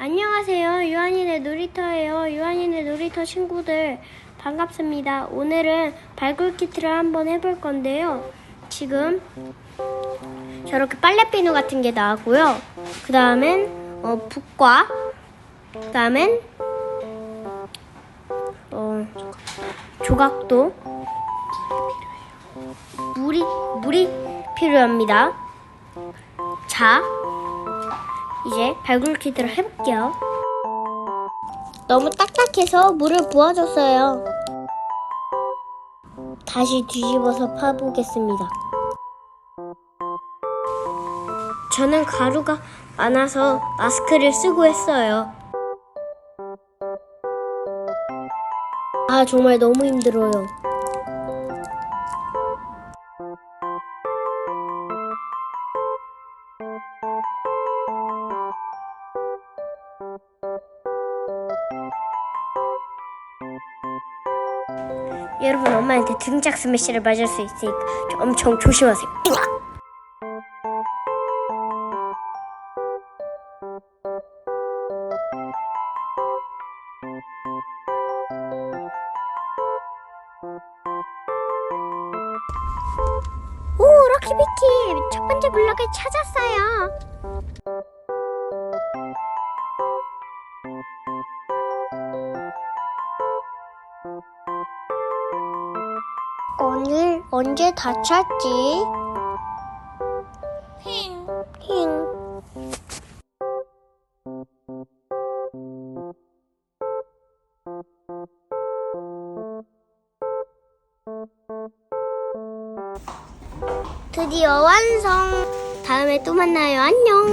안녕하세요. 유한이네 놀이터예요. 유한이네 놀이터 친구들 반갑습니다. 오늘은 발굴 키트를 한번 해볼 건데요. 지금 저렇게 빨래비누 같은 게 나왔고요. 그 다음엔 어, 붓과 그 다음엔 어, 조각도 물이 물이 필요합니다. 자, 이제 발굴 키트를 해볼게요. 너무 딱딱해서 물을 부어줬어요. 다시 뒤집어서 파보겠습니다. 저는 가루가 많아서 마스크를 쓰고 했어요. 아, 정말 너무 힘들어요. 여러분 엄마한테 등짝 스매시를 맞을 수 있으니까 엄청 조심하세요. 오, 럭키비키 첫 번째 블럭을 찾았어요. 오늘 언제 다 찾지? 힝. 힝. 드디어 완성. 다음에 또 만나요. 안녕.